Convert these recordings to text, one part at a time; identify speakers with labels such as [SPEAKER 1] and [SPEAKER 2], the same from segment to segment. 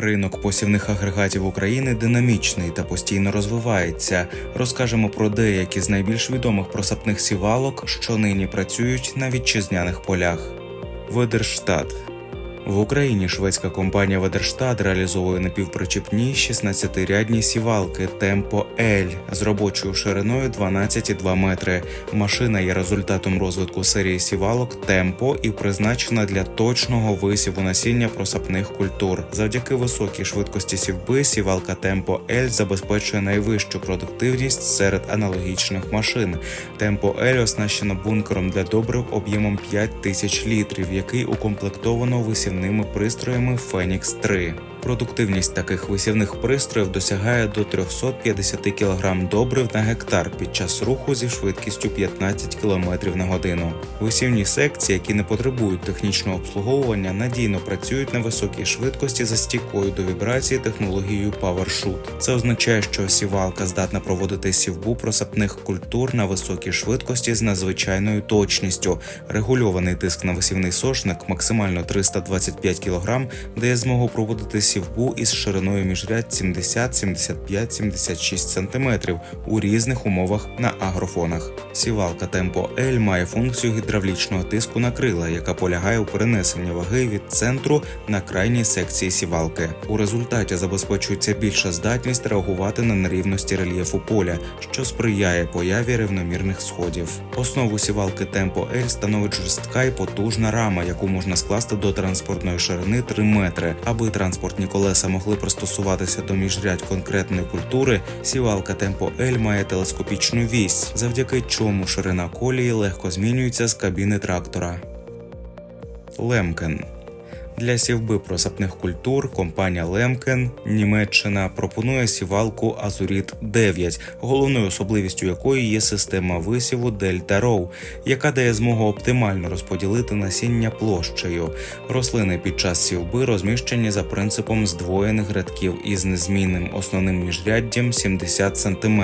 [SPEAKER 1] Ринок посівних агрегатів України динамічний та постійно розвивається. Розкажемо про деякі з найбільш відомих просапних сівалок, що нині працюють на вітчизняних полях. Ведерштат в Україні шведська компанія Ведерштат реалізовує напівпричіпні 16-рядні сівалки Tempo L з робочою шириною 12,2 метри. Машина є результатом розвитку серії сівалок Tempo і призначена для точного висіву насіння просапних культур. Завдяки високій швидкості сівби сівалка Tempo L забезпечує найвищу продуктивність серед аналогічних машин. Tempo L оснащена бункером для добрив об'ємом 5 тисяч літрів, який укомплектовано висівними пристроями Phoenix 3. Продуктивність таких висівних пристроїв досягає до 350 кг добрив на гектар під час руху зі швидкістю 15 км на годину. Висівні секції, які не потребують технічного обслуговування, надійно працюють на високій швидкості за стійкою до вібрації технологією PowerShoot. Це означає, що сівалка здатна проводити сівбу просапних культур на високій швидкості з надзвичайною точністю. Регульований тиск на висівний сошник максимально 325 кг дає змогу проводити сівбу із шириною міжряд 70, 75, 76 см у різних умовах на агрофонах. Сівалка Tempo L має функцію гідравлічного тиску на крила, яка полягає у перенесенні ваги від центру на крайній секції сівалки. У результаті забезпечується більша здатність реагувати на нерівності рельєфу поля, що сприяє появі рівномірних сходів. Основу сівалки Tempo L становить жорстка і потужна рама, яку можна скласти до транспортної ширини 3 метри, аби транспортні колеса могли пристосуватися до міжрядь конкретної культури. Сівалка Tempo L має телескопічну вісь, завдяки чому ширина колії легко змінюється з кабіни трактора. Лемкен для сівби просапних культур компанія Лемкен Німеччина пропонує сівалку Азуріт 9, головною особливістю якої є система висіву Delta Row, яка дає змогу оптимально розподілити насіння площею. Рослини під час сівби розміщені за принципом здвоєних рядків із незмінним основним міжряддям 70 см.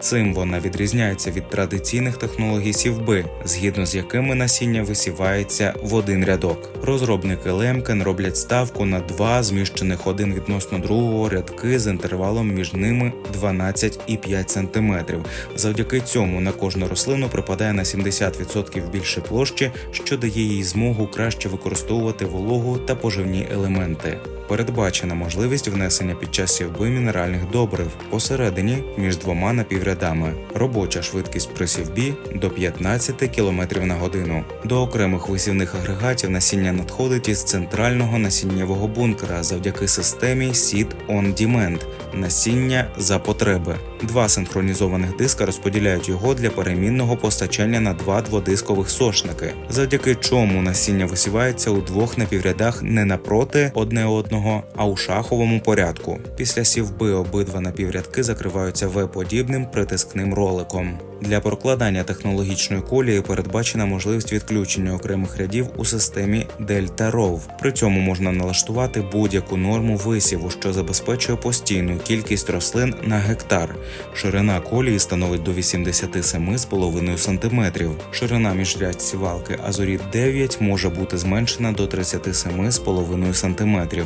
[SPEAKER 1] Цим вона відрізняється від традиційних технологій сівби, згідно з якими насіння висівається в один рядок. Розробники Лемкен роблять ставку на два зміщених один відносно другого рядки з інтервалом між ними 12,5 см. Завдяки цьому на кожну рослину припадає на 70% більше площі, що дає їй змогу краще використовувати вологу та поживні елементи. Передбачена можливість внесення під час сівби мінеральних добрив посередині між двома напіврядами. Робоча швидкість при сівбі до 15 км на годину. До окремих висівних агрегатів насіння надходить із центрального насіннєвого бункера завдяки системі Seed on Demand – насіння за потреби. Два синхронізованих диска розподіляють його для перемінного постачання на два дводискових сошники, завдяки чому насіння висівається у двох напіврядах не напроти одне одного, а у шаховому порядку. Після сівби обидва напіврядки закриваються В-подібним притискним роликом. Для прокладання технологічної колії передбачена можливість відключення окремих рядів у системі Delta Row. При цьому можна налаштувати будь-яку норму висіву, що забезпечує постійну кількість рослин на гектар. Ширина колії становить до 87,5 см. Ширина міжрядь сівалки Азоріт 9 може бути зменшена до 37,5 см.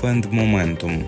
[SPEAKER 1] Фенд Momentum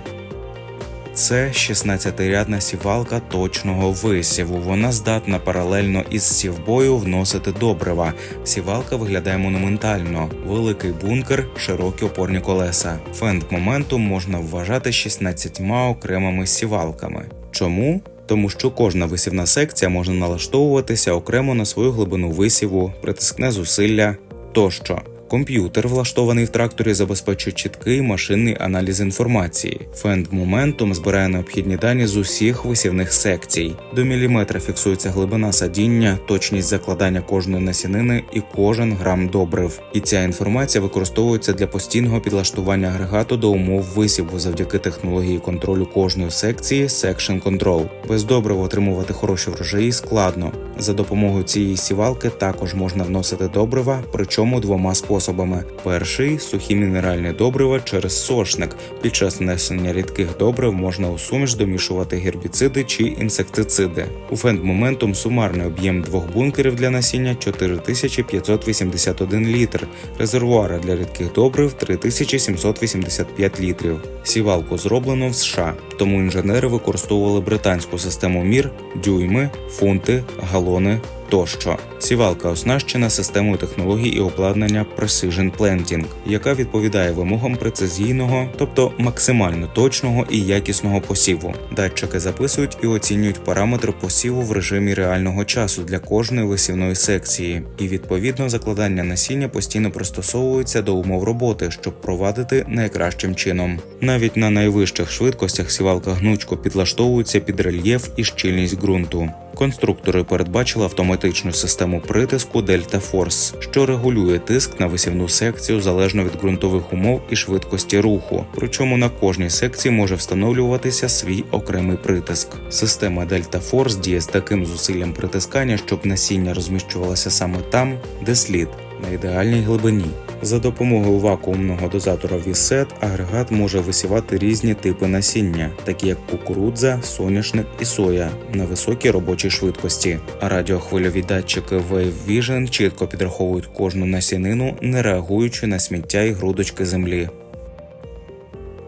[SPEAKER 1] це 16-рядна сівалка точного висіву. Вона здатна паралельно із сівбою вносити добрива. Сівалка виглядає монументально, великий бункер, широкі опорні колеса. Фенд моменту можна вважати 16 окремими сівалками. Чому? Тому що кожна висівна секція може налаштовуватися окремо на свою глибину висіву, притискне зусилля тощо. Комп'ютер, влаштований в тракторі, забезпечує чіткий машинний аналіз інформації. Фенд Momentum збирає необхідні дані з усіх висівних секцій. До міліметра фіксується глибина садіння, точність закладання кожної насінини і кожен грам добрив. І ця інформація використовується для постійного підлаштування агрегату до умов висіву завдяки технології контролю кожної секції Section Control. Без добрив отримувати хороші врожаї складно. За допомогою цієї сівалки також можна вносити добрива, причому двома способами способами. Перший сухі мінеральні добрива через сошник. Під час внесення рідких добрив можна у суміш домішувати гербіциди чи інсектициди. У фенд-моментум сумарний об'єм двох бункерів для насіння 4581 літр, резервуари для рідких добрив 3785 літрів. Сівалку зроблено в США, тому інженери використовували британську систему мір, дюйми, фунти, галони тощо. Сівалка оснащена системою технологій і обладнання Precision Planting, яка відповідає вимогам прецизійного, тобто максимально точного і якісного посіву. Датчики записують і оцінюють параметри посіву в режимі реального часу для кожної висівної секції, і відповідно закладання насіння постійно пристосовується до умов роботи, щоб провадити найкращим чином. Навіть на найвищих швидкостях сівалка гнучко підлаштовується під рельєф і щільність ґрунту. Конструктори передбачили автоматичну систему притиску Delta Force, що регулює тиск на висівну секцію залежно від ґрунтових умов і швидкості руху. Причому на кожній секції може встановлюватися свій окремий притиск. Система Delta Force діє з таким зусиллям притискання, щоб насіння розміщувалося саме там, де слід, на ідеальній глибині. За допомогою вакуумного дозатора VSET агрегат може висівати різні типи насіння, такі як кукурудза, соняшник і соя, на високій робочій швидкості. А радіохвильові датчики Wave Vision чітко підраховують кожну насінину, не реагуючи на сміття і грудочки землі.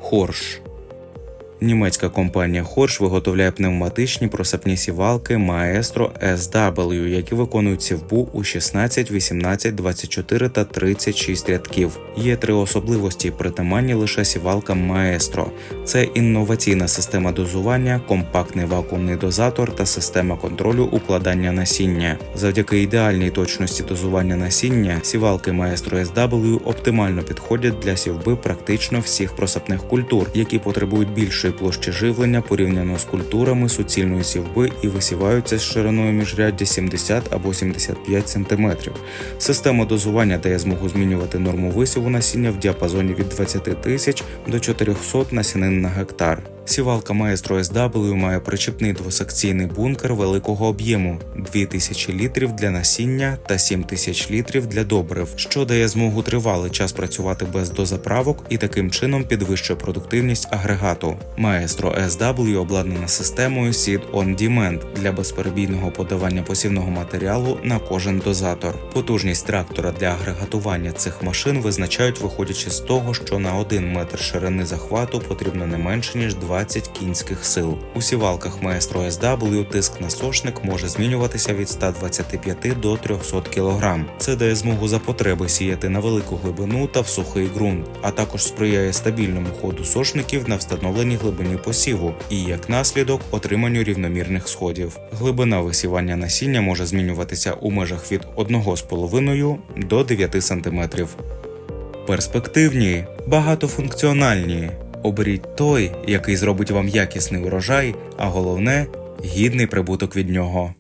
[SPEAKER 1] Хорш Німецька компанія Хорш виготовляє пневматичні просапні сівалки Maestro SW, які виконують сівбу у 16, 18, 24 та 36 рядків. Є три особливості, притаманні лише сівалкам Maestro. Це інноваційна система дозування, компактний вакуумний дозатор та система контролю укладання насіння. Завдяки ідеальній точності дозування насіння, сівалки Maestro SW оптимально підходять для сівби практично всіх просапних культур, які потребують більшої площі живлення порівняно з культурами суцільної сівби і висіваються з шириною міжряддя 70 або 75 см. Система дозування дає змогу змінювати норму висіву насіння в діапазоні від 20 тисяч до 400 насінин на гектар. Сівалка Maestro SW має причепний двосекційний бункер великого об'єму 2000 літрів для насіння та 7000 літрів для добрив, що дає змогу тривалий час працювати без дозаправок і таким чином підвищує продуктивність агрегату. Maestro SW обладнана системою Seed on Demand для безперебійного подавання посівного матеріалу на кожен дозатор. Потужність трактора для агрегатування цих машин визначають виходячи з того, що на 1 метр ширини захвату потрібно не менше ніж 20 кінських сил. У сівалках Maestro SW тиск на сошник може змінюватися від 125 до 300 кг. Це дає змогу за потреби сіяти на велику глибину та в сухий ґрунт, а також сприяє стабільному ходу сошників на встановленій глибині посіву і як наслідок отриманню рівномірних сходів. Глибина висівання насіння може змінюватися у межах від 1,5 до 9 см. Перспективні, багатофункціональні. Оберіть той, який зробить вам якісний урожай, а головне гідний прибуток від нього.